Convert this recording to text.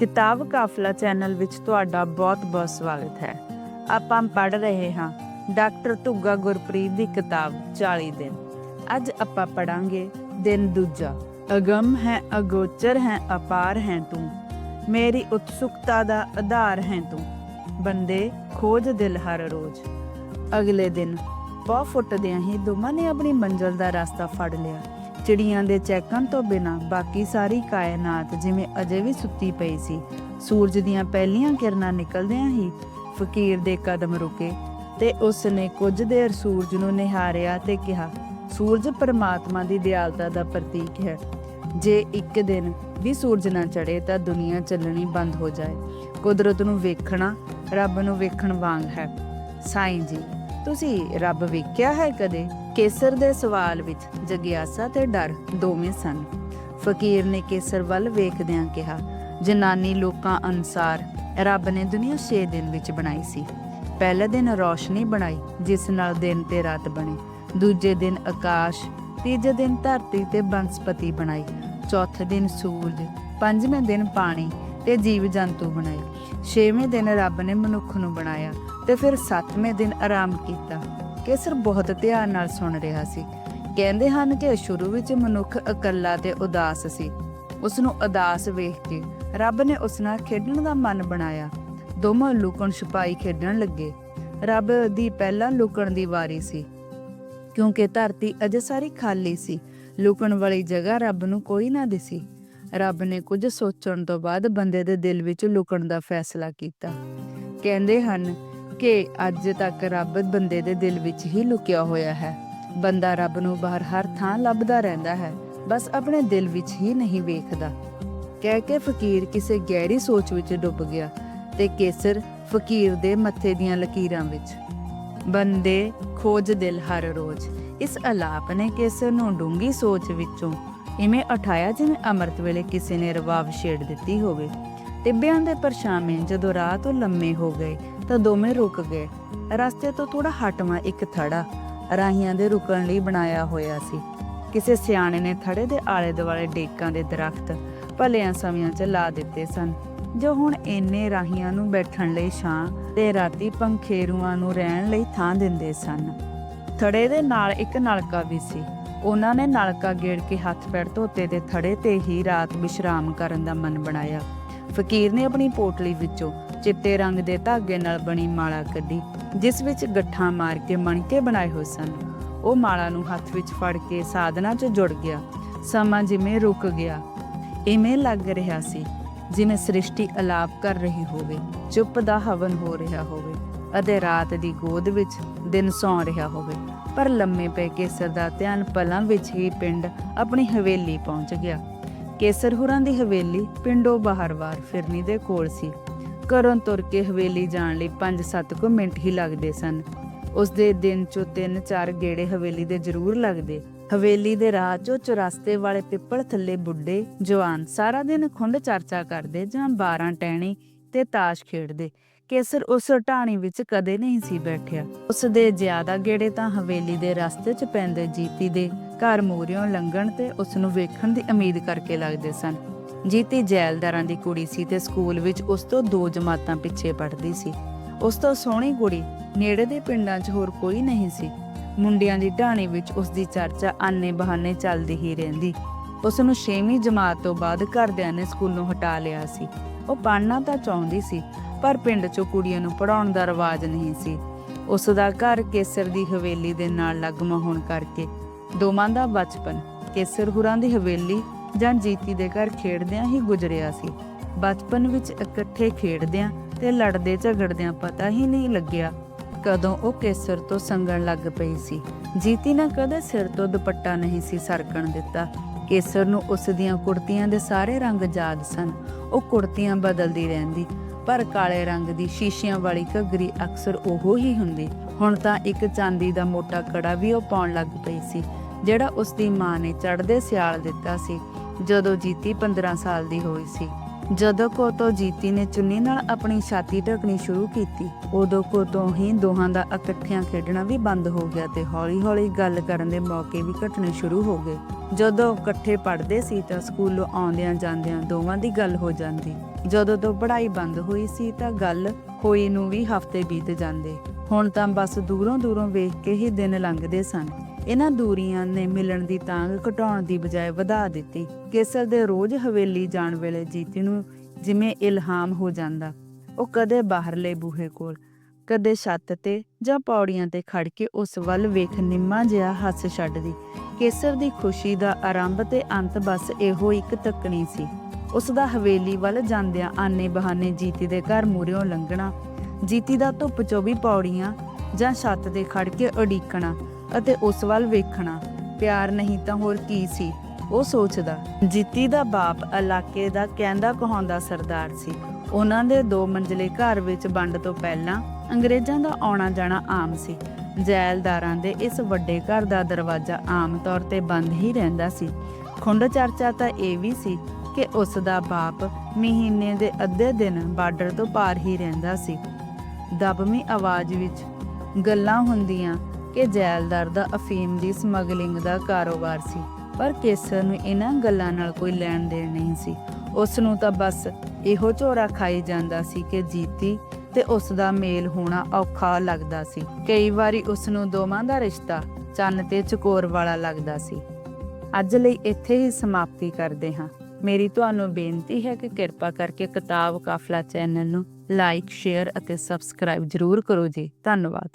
ਕਿਤਾਬ ਕਾਫਲਾ ਚੈਨਲ ਵਿੱਚ ਤੁਹਾਡਾ ਬਹੁਤ-ਬਹੁਤ ਸਵਾਗਤ ਹੈ। ਆਪਾਂ ਪੜ੍ਹ ਰਹੇ ਹਾਂ ਡਾਕਟਰ ਧੁੱਗਾ ਗੁਰਪ੍ਰੀਤ ਦੀ ਕਿਤਾਬ 40 ਦਿਨ। ਅੱਜ ਆਪਾਂ ਪੜਾਂਗੇ ਦਿਨ ਦੂਜਾ। ਅਗਮ ਹੈ, ਅਗੋਚਰ ਹੈ, ਅਪਾਰ ਹੈ ਤੂੰ। ਮੇਰੀ ਉਤਸੁਕਤਾ ਦਾ ਆਧਾਰ ਹੈ ਤੂੰ। ਬੰਦੇ ਖੋਜ ਦਿਲ ਹਰ ਰੋਜ਼। ਅਗਲੇ ਦਿਨ ਪੌ ਫੁੱਟਦਿਆਂ ਹੀ ਦੋਵਾਂ ਨੇ ਆਪਣੀ ਮੰਜ਼ਲ ਦਾ ਰਸਤਾ ਫੜ ਲਿਆ। ਚਿੜੀਆਂ ਦੇ ਚੈਕਣ ਤੋਂ ਬਿਨਾ ਬਾਕੀ ਸਾਰੀ ਕਾਇਨਾਤ ਜਿਵੇਂ ਅਜੇ ਵੀ ਸੁੱਤੀ ਪਈ ਸੀ। ਸੂਰਜ ਦੀਆਂ ਪਹਿਲੀਆਂ ਕਿਰਨਾਂ ਨਿਕਲਦਿਆਂ ਹੀ ਫਕੀਰ ਦੇ ਕਦਮ ਰੁਕੇ ਤੇ ਉਸ ਨੇ ਕੁਝ ਦੇਰ ਸੂਰਜ ਨੂੰ ਨਿਹਾਰਿਆ ਤੇ ਕਿਹਾ, ਸੂਰਜ ਪਰਮਾਤਮਾ ਦੀ ਦਿਆਲਤਾ ਦਾ ਪ੍ਰਤੀਕ ਹੈ। ਜੇ ਇੱਕ ਦਿਨ ਵੀ ਸੂਰਜ ਨਾ ਚੜੇ ਤਾਂ ਦੁਨੀਆ ਚੱਲਣੀ ਬੰਦ ਹੋ ਜਾਏ। ਕੁਦਰਤ ਨੂੰ ਵੇਖਣਾ, ਰੱਬ ਨੂੰ ਵੇਖਣ ਵਾਂਗ ਹੈ। ਸਾਈਂ ਜੀ, ਤੁਸੀਂ ਰੱਬ ਵੇਖਿਆ ਹੈ ਕਦੇ? ਕੇਸਰ ਦੇ ਸਵਾਲ ਵਿੱਚ ਜਗਿਆਸਾ ਤੇ ਡਰ ਦੋਵੇਂ ਸਨ। ਫਕੀਰ ਨੇ ਕੇਸਰ ਵੱਲ ਵੇਖਦਿਆਂ ਕਿਹਾ, ਜਨਾਨੀ ਲੋਕਾਂ ਅਨਸਾਰ ਰੱਬ ਨੇ ਦੁਨੀਆ 6 ਦਿਨ ਵਿੱਚ ਬਣਾਈ ਸੀ। ਪਹਿਲੇ ਦਿਨ ਰੌਸ਼ਨੀ ਬਣਾਈ, ਜਿਸ ਨਾਲ ਦਿਨ ਤੇ ਰਾਤ ਬਣੇ। ਦੂਜੇ ਦਿਨ ਆਕਾਸ਼, ਤੀਜੇ ਦਿਨ ਧਰਤੀ ਤੇ ਬਨਸਪਤੀ ਬਣਾਈ। ਚੌਥੇ ਦਿਨ ਸੂਰਜ, ਪੰਜਵੇਂ ਦਿਨ ਪਾਣੀ ਤੇ ਜੀਵ ਜੰਤੂ ਬਣਾਏ। ਛੇਵੇਂ ਦਿਨ ਰੱਬ ਨੇ ਮਨੁੱਖ ਨੂੰ ਬਣਾਇਆ ਤੇ ਫਿਰ ਸੱਤਵੇਂ ਦਿਨ ਆਰਾਮ ਕੀਤਾ। ਕੇਸਰ ਬਹੁਤ ਧਿਆਨ ਨਾਲ ਸੁਣ ਰਿਹਾ ਸੀ। ਕਹਿੰਦੇ ਹਨ ਕਿ ਸ਼ੁਰੂ ਵਿੱਚ ਮਨੁੱਖ ਇਕੱਲਾ ਤੇ ਉਦਾਸ ਸੀ। ਉਸ ਨੂੰ ਉਦਾਸ ਵੇਖ ਕੇ ਰੱਬ ਨੇ ਉਸ ਨਾਲ ਖੇਡਣ ਦਾ ਮਨ ਬਣਾਇਆ। ਦੋਵੇਂ ਲੁਕਣ ਛੁਪਾਈ ਖੇਡਣ ਲੱਗੇ। ਰੱਬ ਦੀ ਪਹਿਲਾਂ ਲੁਕਣ ਦੀ ਵਾਰੀ ਸੀ। ਕਿਉਂਕਿ ਧਰਤੀ ਅਜੇ ਸਾਰੀ ਖਾਲੀ ਸੀ। ਲੁਕਣ ਵਾਲੀ ਜਗ੍ਹਾ ਰੱਬ ਨੂੰ ਕੋਈ ਨਾ ਦਿਸੀ। ਰੱਬ ਨੇ ਕੁਝ ਸੋਚਣ ਤੋਂ ਬਾਅਦ ਬੰਦੇ ਦੇ ਦਿਲ ਵਿੱਚ ਲੁਕਣ ਦਾ ਫੈਸਲਾ ਕੀਤਾ। ਕਹਿੰਦੇ ਹਨ ਕਿ ਅੱਜ ਤੱਕ ਰੱਬ ਬੰਦੇ ਦੇ ਦਿਲ ਵਿੱਚ ਹੀ ਲੁਕਿਆ ਹੋਇਆ ਹੈ। ਬੰਦਾ ਰੱਬ ਨੂੰ ਬਾਹਰ ਹਰ ਥਾਂ ਲੱਭਦਾ ਰਹਿੰਦਾ ਹੈ, ਬਸ ਆਪਣੇ ਦਿਲ ਵਿੱਚ ਹੀ ਨਹੀਂ ਵੇਖਦਾ। ਕਹਿ ਕੇ ਫਕੀਰ ਕਿਸੇ ਗਹਿਰੀ ਸੋਚ ਵਿੱਚ ਡੁੱਬ ਗਿਆ ਤੇ ਕੇਸਰ ਫਕੀਰ ਦੇ ਮੱਥੇ ਦੀਆਂ ਲਕੀਰਾਂ ਵਿੱਚ। ਬੰਦੇ ਖੋਜ ਦਿਲ ਹਰ ਰੋਜ਼। ਇਸ ਅਲਾਪ ਨੇ ਕੇਸਰ ਨੂੰ ਡੂੰਗੀ ਸੋਚ ਵਿੱਚੋਂ ਇਵੇਂ ਉਠਾਇਆ ਜਿਵੇਂ ਅੰਮ੍ਰਿਤ ਵੇਲੇ ਕਿਸੇ ਨੇ ਰਵਾਬ ਛੇੜ ਦਿੱਤੀ ਹੋਵੇ। ਟਿੱਬਿਆਂ ਦੇ ਪਰਛਾਵੇਂ ਜਦੋਂ ਰਾਹ ਤੋਂ ਲੰਮੇ ਹੋ ਗਏ ਤਾਂ ਦੋਵੇਂ ਰੁਕ ਗਏ। ਰਸਤੇ ਤੋਂ ਥੋੜਾ ਹਟਵਾ ਇੱਕ ਥੜਾ, ਰਾਹੀਆਂ ਦੇ ਰੁਕਣ ਲਈ ਬਣਾਇਆ ਹੋਇਆ ਸੀ। ਕਿਸੇ ਸਿਆਣੇ ਨੇ ਥੜੇ ਦੇ ਆਲੇ ਦੁਆਲੇ ਡੇਕਾਂ ਦੇ ਦਰਖਤ ਭਲਿਆਂ ਸਮਿਆਂ 'ਚ ਲਾ ਦਿੱਤੇ ਸਨ। ਜੋ ਹੁਣ ਇੰਨੇ ਰਾਹੀਆਂ ਨੂੰ ਬੈਠਣ ਲਈ ਛਾਂ ਤੇ ਰਾਤੀ ਪੰਖੇਰੂਆਂ ਨੂੰ ਰਹਿਣ ਲਈ ਥਾਂ ਦਿੰਦੇ ਸਨ। ਥੜੇ ਦੇ ਨਾਲ ਇੱਕ ਨਲਕਾ ਵੀ ਸੀ। ਉਹਨਾਂ ਨੇ ਨਲਕਾ ਗੇੜ ਕੇ ਹੱਥ ਪੈਰ ਧੋਤੇ ਦੇ ਥੜੇ ਤੇ ਹੀ ਰਾਤ ਵਿਸ਼ਰਾਮ ਕਰਨ ਦਾ ਮਨ ਬਣਾਇਆ। ਫਕੀਰ ਨੇ ਆਪਣੀ ਪੋਟਲੀ ਵਿੱਚੋਂ ਚਿੱਟੇ ਰੰਗ ਦੇ ਧਾਗੇ ਨਾਲ ਬਣੀ ਮਾਲਾ ਕੱਢੀ, ਜਿਸ ਵਿੱਚ ਗੱਠਾਂ ਮਾਰ ਕੇ ਮਣਕੇ ਬਣਾਏ ਹੋਏ ਸਨ। ਉਹ ਮਾਲਾ ਨੂੰ ਹੱਥ ਵਿੱਚ ਫੜ ਕੇ ਸਾਧਨਾ 'ਚ ਜੁੜ ਗਿਆ। ਸਮਾਂ ਜਿਵੇਂ ਰੁਕ ਗਿਆ, ਇਵੇਂ ਲੱਗ ਰਿਹਾ ਸੀ, ਜਿਵੇਂ ਸ੍ਰਿਸ਼ਟੀ ਅਲਾਪ ਕਰ ਰਹੀ ਹੋਵੇ, ਚੁੱਪ ਦਾ ਹਵਨ ਹੋ ਰਿਹਾ ਹੋਵੇ ਅਤੇ ਰਾਤ ਦੀ ਗੋਦ ਵਿੱਚ ਦਿਨ ਸੌਂ ਰਿਹਾ ਹੋਵੇ। ਪਰ ਲੰਮੇ ਪਏ ਕੇਸਰ ਦਾ ਧਿਆਨ ਪਲਾਂ ਵਿੱਚ ਹੀ ਪਿੰਡ ਆਪਣੀ ਹਵੇਲੀ ਪਹੁੰਚ ਗਿਆ। ਕੇਸਰ ਹੁਰਾਂ ਦੀ ਹਵੇਲੀ ਪਿੰਡੋਂ ਬਾਹਰਵਾਰ ਫਿਰਨੀ ਦੇ ਕੋਲ ਸੀ। ਘਰੋਂ ਤੁਰ ਕੇ ਹਵੇਲੀ ਜਾਣ ਲਈ 5-7 ਕੁ ਮਿੰਟ ਹੀ ਲੱਗਦੇ ਸਨ। ਉਸ ਦੇ ਦਿਨ ਚੋਂ ਤਿੰਨ ਚਾਰ ਗੇੜੇ ਹਵੇਲੀ ਦੇ ਜ਼ਰੂਰ ਲੱਗਦੇ। ਹਵੇਲੀ ਦੇ ਰਾਹ ਚੋਂ ਚੁਰਸਤੇ ਵਾਲੇ ਪਿੱਪਲ ਥੱਲੇ ਬੁੱਢੇ ਜਵਾਨ ਸਾਰਾ ਦਿਨ ਖੁੰਡ ਚਰਚਾ ਕਰਦੇ ਜਾਂ 12 ਟਹਿਣੀ ਤੇ ਤਾਸ਼ ਖੇਡਦੇ। ਕੇਸਰ ਉਸ ਢਾਣੀ ਵਿੱਚ ਕਦੇ ਨਹੀਂ ਸੀ ਬੈਠਿਆ। ਉਸ ਦੇ ਜ਼ਿਆਦਾ ਗੇੜੇ ਤਾਂ ਹਵੇਲੀ ਦੇ ਰਸਤੇ 'ਚ ਪੈਂਦੇ ਜੀਤੀ ਦੇ ਘਰ ਮੂਹਰਿਓਂ ਲੰਘਣ ਤੇ ਉਸ ਨੂੰ ਵੇਖਣ ਦੀ ਉਮੀਦ ਕਰਕੇ ਲੱਗਦੇ ਸਨ। ਜੀਤੀ ਜੈਲਦਾਰਾਂ ਦੀ ਕੁੜੀ ਸੀ ਤੇ ਸਕੂਲ ਵਿੱਚ ਉਸ ਤੋਂ ਦੋ ਜਮਾਤਾਂ ਪਿੱਛੇ ਪੜ੍ਹਦੀ ਸੀ। ਉਸ ਤੋਂ ਸੋਹਣੀ ਕੁੜੀ ਨੇੜੇ ਦੇ ਪਿੰਡਾਂ 'ਚ ਹੋਰ ਕੋਈ ਨਹੀਂ ਸੀ। ਮੁੰਡਿਆਂ ਦੀ ਢਾਣੀ ਵਿੱਚ ਉਸ ਦੀ ਚਰਚਾ ਆਨੇ ਬਹਾਨੇ ਚੱਲਦੀ ਹੀ ਰਹਿੰਦੀ। ਉਸ ਨੂੰ 6ਵੀਂ ਜਮਾਤ ਤੋਂ ਬਾਅਦ ਘਰਦਿਆਂ ਨੇ ਸਕੂਲੋਂ ਹਟਾ ਲਿਆ ਸੀ। ਉਹ ਪੜ੍ਹਨਾ ਤਾਂ ਚਾਹੁੰਦੀ ਸੀ, ਪਰ ਪਿੰਡ 'ਚੋਂ ਕੁੜੀਆਂ ਨੂੰ ਪੜਾਉਣ ਦਾ ਰਿਵਾਜ ਨਹੀਂ ਸੀ। ਉਸ ਦਾ ਘਰ ਕੇਸਰ ਦੀ ਹਵੇਲੀ ਦੇ ਨਾਲ ਲੱਗਮਾ ਹੋਣ ਕਰਕੇ ਦੋਵਾਂ ਦਾ ਬਚਪਨ ਕੇਸਰ ਹੁਰਾਂ ਦੀ ਹਵੇਲੀ ਜਾਂ ਜੀਤੀ ਦੇ ਘਰ ਖੇਡਦਿਆਂ ਹੀ ਗੁਜ਼ਰਿਆ ਸੀ। ਬਚਪਨ ਵਿੱਚ ਇਕੱਠੇ ਖੇਡਦਿਆਂ ਤੇ ਲੜਦੇ ਝਗੜਦਿਆਂ ਪਤਾ ਹੀ ਨਹੀਂ ਲੱਗਿਆ ਕਦੋਂ ਉਹ ਕੇਸਰ ਤੋਂ ਸੰਗਣ ਲੱਗ ਪਈ ਸੀ। ਜੀਤੀ ਨੇ ਕਦੇ ਸਿਰ ਤੋਂ ਦੁਪੱਟਾ ਨਹੀਂ ਸੀ ਸਰਕਣ ਦਿੱਤਾ। ਕੇਸਰ ਨੂੰ ਉਸ ਦੀਆਂ ਕੁੜਤੀਆਂ ਦੇ ਸਾਰੇ ਰੰਗ ਯਾਦ ਸਨ। ਉਹ ਕੁੜਤੀਆਂ ਬਦਲਦੀ ਰਹਿੰਦੀ, ਪਰ ਕਾਲੇ ਰੰਗ ਦੀ ਸ਼ੀਸ਼ਿਆਂ ਵਾਲੀ ਘੱਗਰੀ ਅਕਸਰ ਉਹੋ ਹੀ ਹੁੰਦੀ। ਹੁਣ ਤਾਂ ਇੱਕ ਚਾਂਦੀ ਦਾ ਮੋਟਾ ਕੜਾ ਵੀ ਉਹ ਪਾਉਣ ਲੱਗ ਪਈ ਸੀ, ਜਿਹੜਾ ਉਸ ਦੀ ਮਾਂ ਨੇ ਚੜ੍ਹਦੇ ਸਿਆਲ ਦਿੱਤਾ ਸੀ, ਜਦੋਂ ਜੀਤੀ 15 ਸਾਲ ਦੀ ਹੋਈ ਸੀ। ਜਦੋਂ ਕੋਤੋ ਜੀਤੀ ਨੇ ਚੁੰਨੀ ਨਾਲ ਆਪਣੀ ਛਾਤੀ ਢਕਣੀ ਸ਼ੁਰੂ ਕੀਤੀ, ਉਦੋਂ ਕੋਤੋਂ ਹੀ ਦੋਹਾਂ ਦਾ ਇਕੱਠਿਆਂ ਖੇਡਣਾ ਵੀ ਬੰਦ ਹੋ ਗਿਆ ਤੇ ਹੌਲੀ-ਹੌਲੀ ਗੱਲ ਕਰਨ ਦੇ ਮੌਕੇ ਵੀ ਘਟਣੇ ਸ਼ੁਰੂ ਹੋ ਗਏ। ਜਦੋਂ ਇਕੱਠੇ ਪੜ੍ਹਦੇ ਸੀ ਤਾਂ ਸਕੂਲੋਂ ਆਉਂਦਿਆਂ ਜਾਂਦਿਆਂ ਦੋਵਾਂ ਦੀ ਗੱਲ ਹੋ ਜਾਂਦੀ। ਜਦੋਂ ਤੋਂ ਪੜ੍ਹਾਈ ਬੰਦ ਹੋਈ ਸੀ ਤਾਂ ਗੱਲ ਹੋਈ ਨੂੰ ਵੀ ਹਫ਼ਤੇ ਬੀਤ ਜਾਂਦੇ। ਹੁਣ ਤਾਂ ਬਸ ਦੂਰੋਂ ਦੂਰੋਂ ਵੇਖ ਕੇ ਹੀ ਦਿਨ ਲੰਘਦੇ ਸਨ। ਇਹਨਾਂ ਦੂਰੀਆਂ ਨੇ ਮਿਲਣ ਦੀ ਤਾਂਗ ਘਟਾਉਣ ਦੀ ਬਜਾਏ ਵਧਾ ਦਿੱਤੀ। ਕੇਸਰ ਦੇ ਰੋਜ਼ ਹਵੇਲੀ ਜਾਣ ਵੇਲੇ ਜੀਤੀ ਨੂੰ ਜਿਵੇਂ ਇਲਹਾਮ ਹੋ ਜਾਂਦਾ। ਉਹ ਕਦੇ ਬਾਹਰਲੇ ਬੂਹੇ ਕੋਲ ਕਦੇ ਛੱਤ ਤੇ ਜਾਂ ਪੌੜੀਆਂ ਤੇ ਖੜ ਕੇ ਉਸ ਵੱਲ ਵੇਖ ਨਿੰਮਾ ਜਿਹਾ ਹੱਸ ਛੱਡਦੀ। ਕੇਸਰ ਦੀ ਖੁਸ਼ੀ ਦਾ ਆਰੰਭ ਤੇ ਅੰਤ ਬਸ ਇਹੋ ਇੱਕ ਤੱਕਣੀ ਸੀ। ਉਸ ਦਾ ਹਵੇਲੀ ਵੱਲ ਜਾਂਦਿਆਂ ਆਨੇ ਬਹਾਨੇ ਜੀਤੀ ਦੇ ਘਰ ਮੂਹਰਿਓਂ ਲੰਘਣਾ, ਜੀਤੀ ਦਾ ਧੁੱਪ ਚੋਂ ਵੀ ਪੌੜੀਆਂ ਜਾਂ ਛੱਤ ਤੇ ਖੜ ਕੇ ਉਡੀਕਣਾ ਅਤੇ ਉਸ ਵੱਲ ਵੇਖਣਾ, ਪਿਆਰ ਨਹੀਂ ਤਾਂ ਹੋਰ ਕੀ ਸੀ? ਉਹ ਸੋਚਦਾ, ਜੀਤੀ ਦਾ ਬਾਪ ਇਲਾਕੇ ਦਾ ਕਹਿੰਦਾ ਕਹਾਉਂਦਾ ਸਰਦਾਰ ਸੀ। ਉਹਨਾਂ ਦੇ ਦੋ ਮੰਜ਼ਲੇ ਘਰ ਵਿੱਚ ਵੰਡ ਤੋਂ ਪਹਿਲਾਂ ਅੰਗਰੇਜ਼ਾਂ ਦਾ ਆਉਣਾ ਜਾਣਾ ਆਮ ਸੀ। ਜੈਲਦਾਰਾਂ ਦੇ ਇਸ ਵੱਡੇ ਘਰ ਦਾ ਦਰਵਾਜ਼ਾ ਆਮ ਤੌਰ ਤੇ ਬੰਦ ਹੀ ਰਹਿੰਦਾ ਸੀ। ਖੁੰਡ ਚਰਚਾ ਤਾਂ ਇਹ ਵੀ ਸੀ ਕਿ ਉਸ ਦਾ ਬਾਪ ਮਹੀਨੇ ਦੇ ਅੱਧੇ ਦਿਨ ਬਾਰਡਰ ਤੋਂ ਪਾਰ ਹੀ ਰਹਿੰਦਾ ਸੀ। ਦਬਵੀਂ ਆਵਾਜ਼ ਵਿੱਚ ਗੱਲਾਂ ਹੁੰਦੀਆਂ ਕਿ ਜੈਲਦਾਰ ਦਾ ਅਫੀਮ ਦੀ ਸਮਗਲਿੰਗ ਦਾ ਕਾਰੋਬਾਰ ਸੀ, ਪਰ ਕੇਸਰ ਨੂੰ ਇਹਨਾਂ ਗੱਲਾਂ ਨਾਲ ਕੋਈ ਲੈਣ ਦੇਣ ਨਹੀਂ ਸੀ। ਉਸ ਨੂੰ ਤਾਂ ਬਸ ਇਹੋ ਝੋਰਾ ਖਾਈ ਜਾਂਦਾ ਸੀ ਕਿ ਜੀਤੀ ਤੇ ਉਸ ਦਾ ਮੇਲ ਹੋਣਾ ਔਖਾ ਲੱਗਦਾ ਸੀ। ਕਈ ਵਾਰੀ ਉਸ ਨੂੰ ਦੋਵਾਂ ਦਾ ਰਿਸ਼ਤਾ ਚੰਨ ਤੇ ਚਕੋਰ ਵਾਲਾ ਲੱਗਦਾ ਸੀ। ਅੱਜ ਲਈ ਇੱਥੇ ਹੀ ਸਮਾਪਤੀ ਕਰਦੇ ਹਾਂ। ਮੇਰੀ ਤੁਹਾਨੂੰ ਬੇਨਤੀ ਹੈ ਕਿ ਕਿਰਪਾ ਕਰਕੇ ਕਿਤਾਬ ਕਾਫਲਾ ਚੈਨਲ ਨੂੰ ਲਾਈਕ, ਸ਼ੇਅਰ ਅਤੇ ਸਬਸਕ੍ਰਾਈਬ ਜ਼ਰੂਰ ਕਰੋ ਜੀ। ਧੰਨਵਾਦ।